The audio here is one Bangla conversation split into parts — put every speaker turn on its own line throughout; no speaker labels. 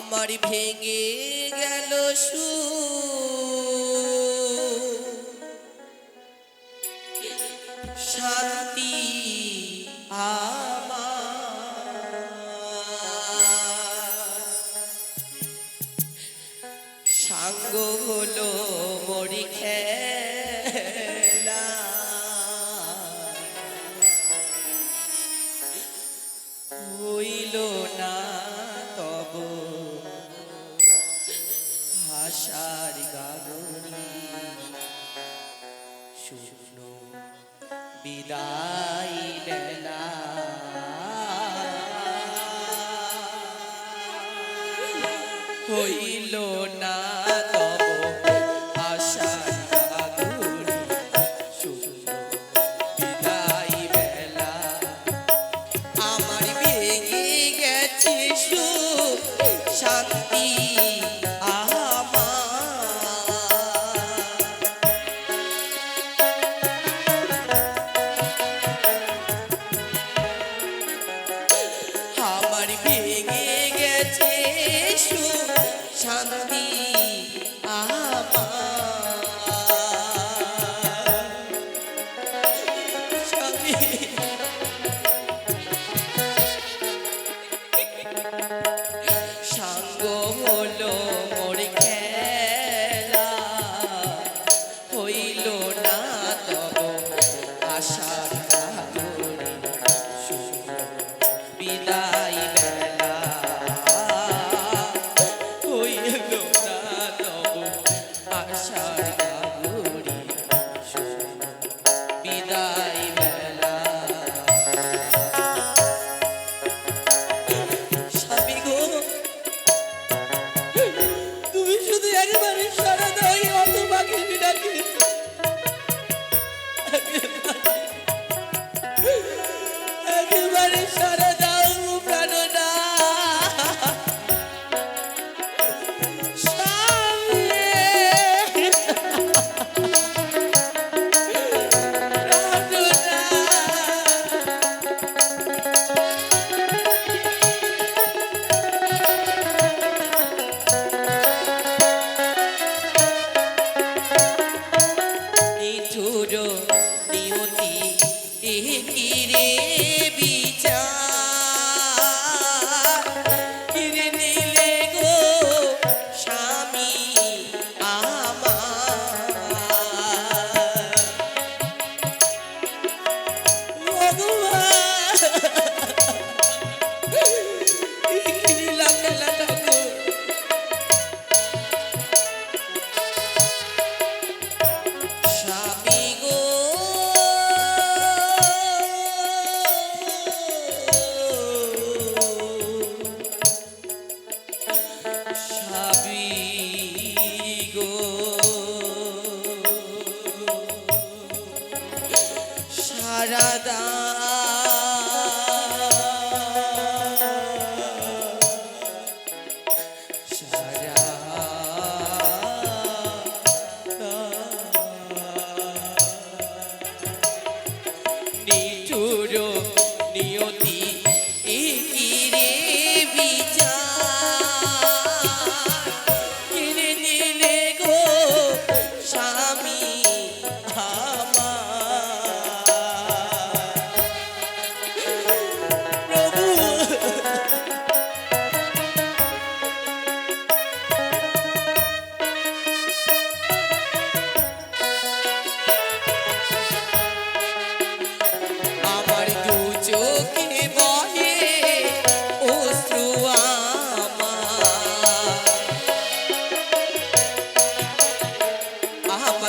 আমার ভেঙে গেল সু শান্তি বিদায় বেলা Let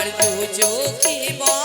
আমার দু চোখে বল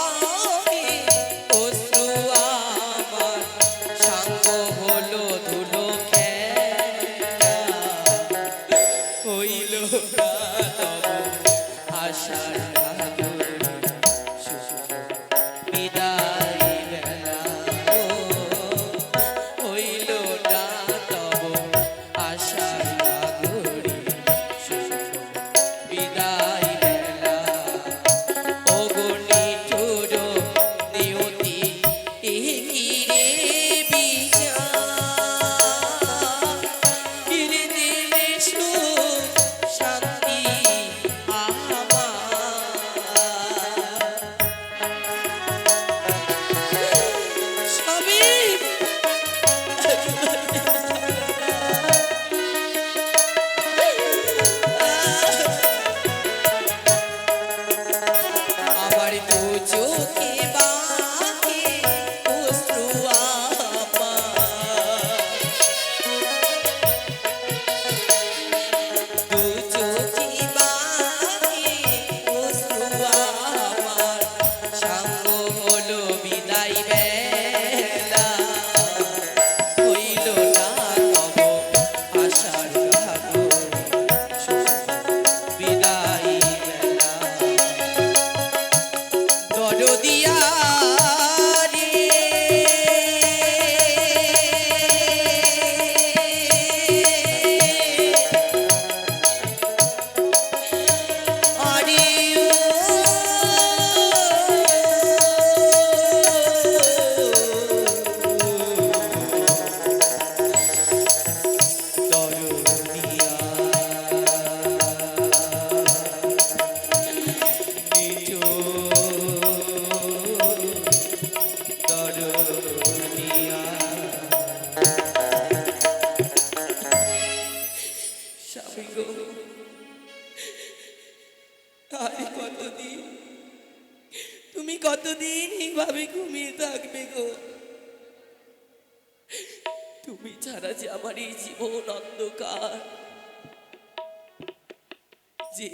যে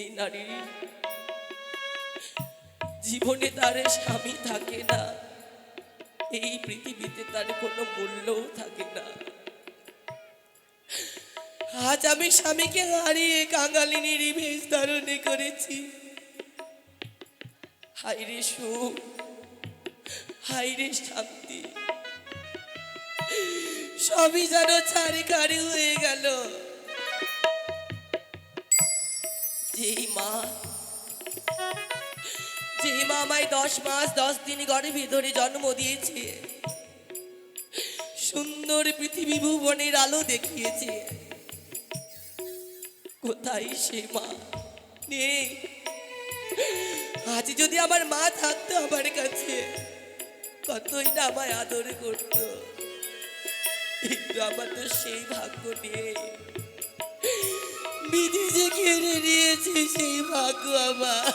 জীবনে তার স্বামী থাকে না, এই পৃথিবীতে তার কোনো মূল্যও থাকে না। আজ আমি স্বামীকে হারিয়ে কাঙালিনীর বেশ ধারণে করেছি। হাইরে সুখ হাইরে শান্তি, সবই যেন খাড়ি হয়ে গেল। মা যেই মা আমায় দশ মাস, দশ দিন ঘরের ভিতরে জন্ম দিয়েছে। সুন্দর পৃথিবী ভুবনের আলো দেখিয়েছে। কোথায় সে মা? নেই। আজ যদি আমার মা থাকতো আমার কাছে, কতই না আমায় আদর করত। কিন্তু আমার তো সেই ভাগ্য নেই। যে কেড়ে নিয়েছে সেই ভাগ্য আমার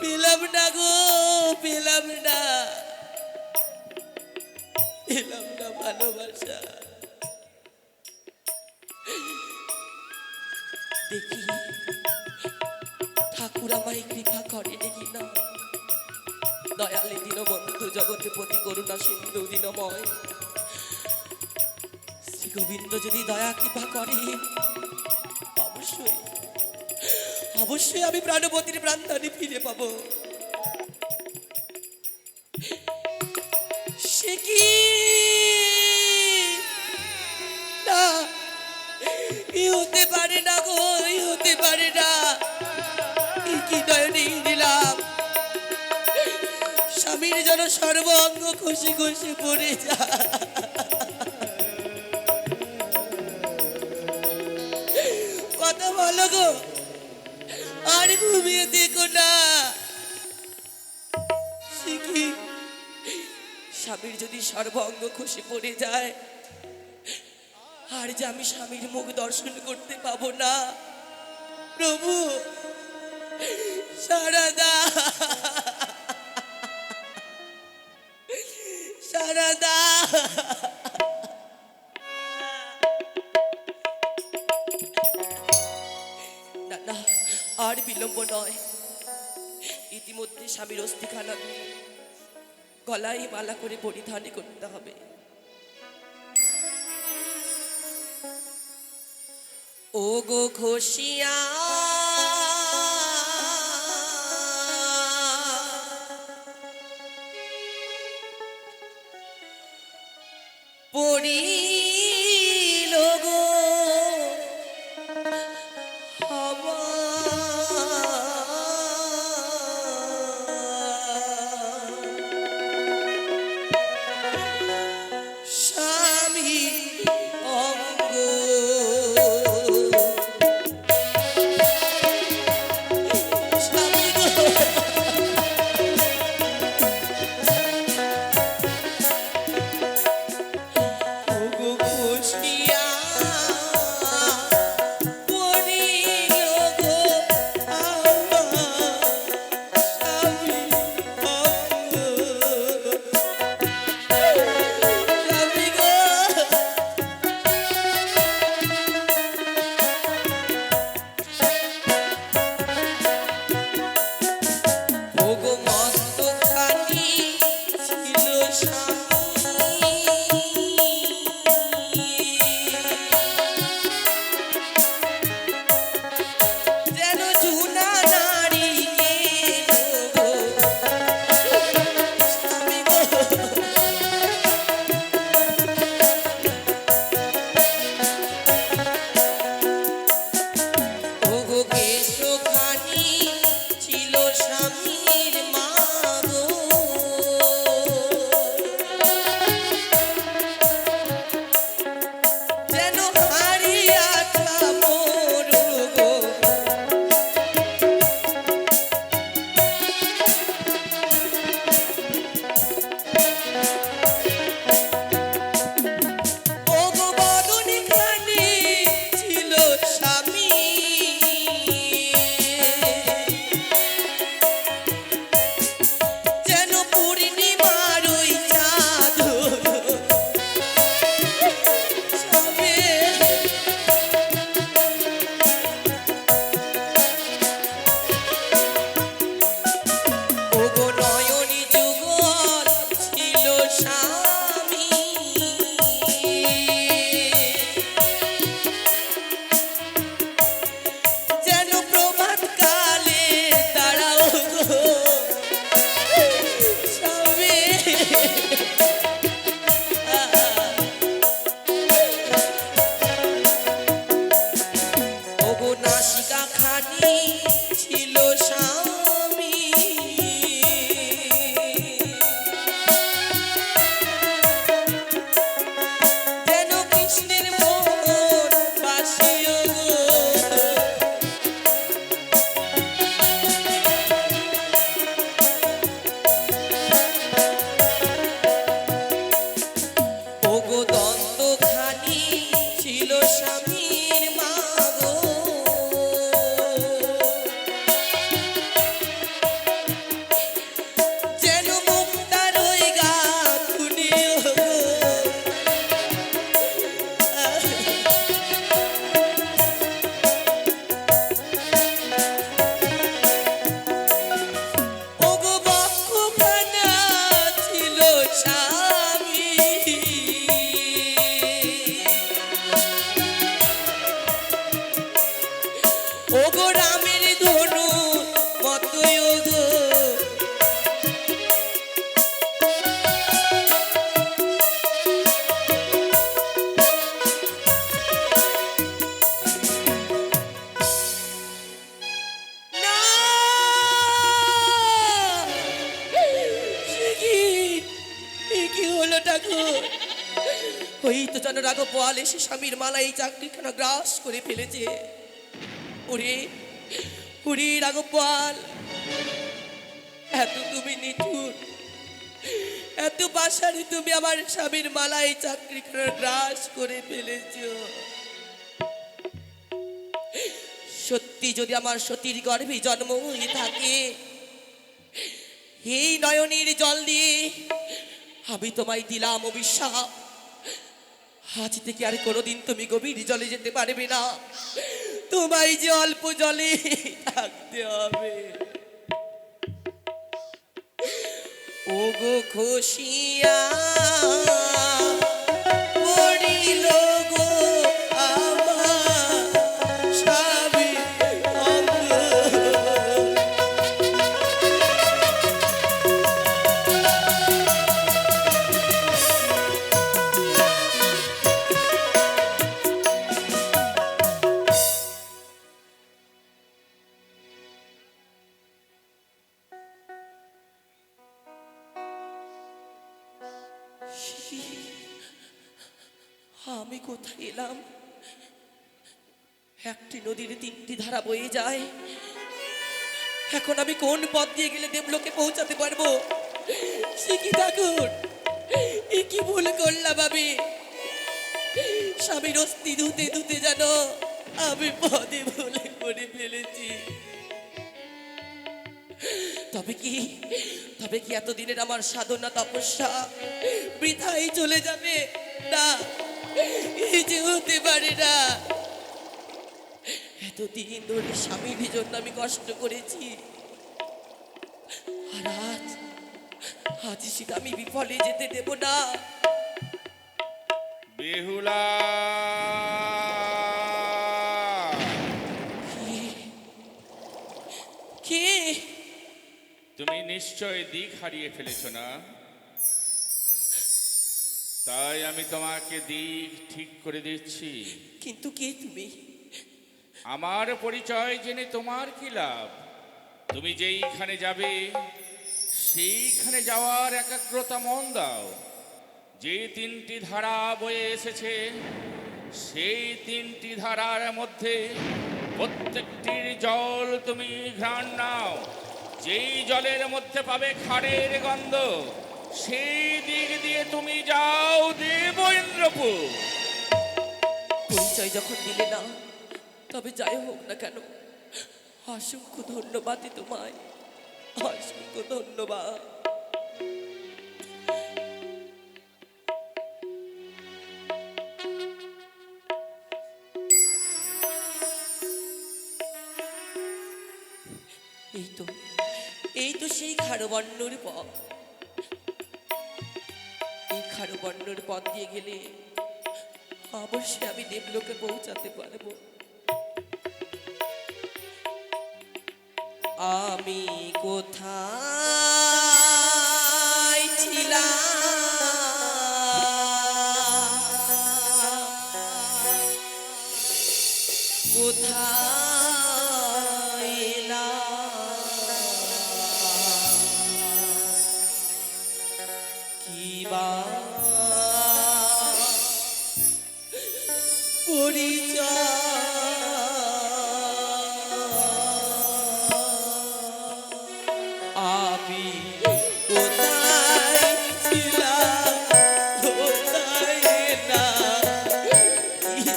পেলাম না গো পেলাম না পেলাম না ভালোবাসা দেখি ঠাকুর আমায় কৃপা করে দেখি না? দয়ালে দীনবন্ধু জগতে প্রতি করুণা সিন্ধু দীনময়। গোবিন্দ যদি দয়া কৃপা করে, অবশ্যই অবশ্যই আমি প্রাণবতীর প্রাণদানি ফিরে পাবো। সে কি? না ই হতে পারে না গো হতে পারে না। কি নয়নে দিলাম স্বামীর যেন সর্ব অঙ্গ খুশি খুশি পড়ে যা বলো গো, আর ঘুমিয়ে দেখো না। স্বামীর যদি সর্ব অঙ্গ খুশি পড়ে যায়, আর যে আমি স্বামীর মুখ দর্শন করতে পাবো না, প্রভু সারাদা সারাদা স্বামীর অস্থিখানা। গলায় মালা করে পরিধান করতে হবে। ও গো খসিয়া বল এসে স্বামীর মালা এই চাকরিখানা গ্রাস করে ফেলেছে। ওরে ওরে রাঘব এত তুমি নিঠুর, এত বাসারি তুমি আমার স্বামীর মালা এই চাকরিখানা গ্রাস করে ফেলেছ। সত্যি যদি আমার সতীর গর্ভে জন্ম হয়ে থাকে, এই নয়নের জল দিয়ে আমি তোমায় দিলাম অভিশাপ। আজ থেকে আর কোনোদিন তুমি গভীর জলে যেতে পারবে না। তোমায় যে অল্প জলে থাকতে হবে। ও গো খুশিয়া, পড়িল গো এলাম একটি নদীর তিনটি ধারা বয়ে যায়। এখন আমি কোন পথ দিয়ে গেলে দেবলোকে পৌঁছাতে পারব? ঠাকুর, এ কি ভুল করলাম আমি? স্বামীর অস্থি ধুতে ধুতে যেন আমি পদে ভুলে করে ফেলেছি। তবে কি তবে কি এতদিনের আমার সাধনা, তপস্যা বৃথাই চলে যাবে? না। এই যে হতে পারে না। এতদিন ধরে স্বামীর জন্য আমি কষ্ট করেছি। আর আজ আজ সেটা আমি বিফলে যেতে দেব না।
বেহুলা।
কে- কে?
তুমি নিশ্চয় দিক হারিয়ে ফেলেছ না? তাই আমি তোমাকে দিক ঠিক করে দিচ্ছি।
কিন্তু কে তুমি?
আমার পরিচয় জেনে তোমার কি লাভ? তুমি যেইখানে যাবে সেইখানে যাওয়ার একাগ্রতা মন দাও। যে তিনটি ধারা বয়ে এসেছে সেই তিনটি ধারার মধ্যে প্রত্যেকটির জল তুমি ঘ্রাণ নাও। যেই জলের মধ্যে পাবে খাড়ের গন্ধ সেই দিক দিয়ে তুমি যাও দেব ইন্দ্রপুর
পরিচয় যখন দিলে না, তবে যাই হোক না কেন, অসংখ্য ধন্যবাদ তোমায়, অসংখ্য ধন্যবাদ। এই তো এই তো সেই খারবর্ণর পথ। এই খারবর্ণর পথ দিয়ে গেলে অবশ্যই আমি দেবলোকে পৌঁছাতে পারব। আমি কোথায়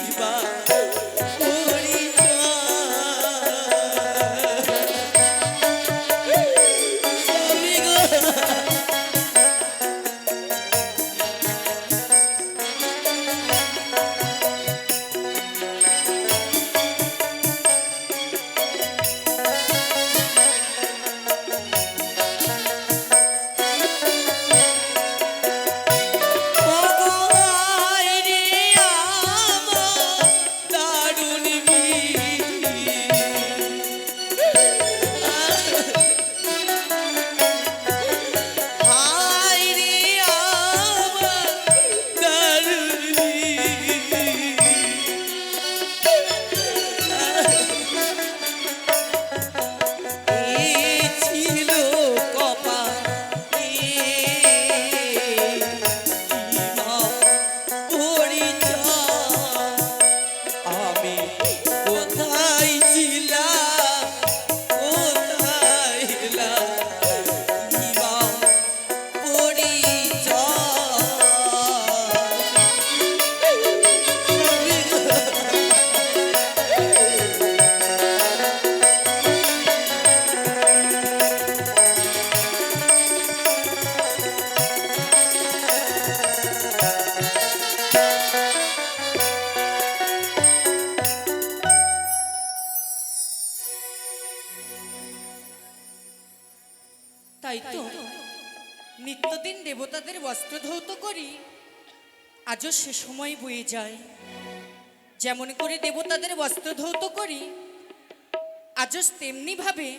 Shiva. সময় বয়ে যায়। যেমন করে দেবতাদের বস্ত্র ধৌত করি আজও তেমনি ভাবে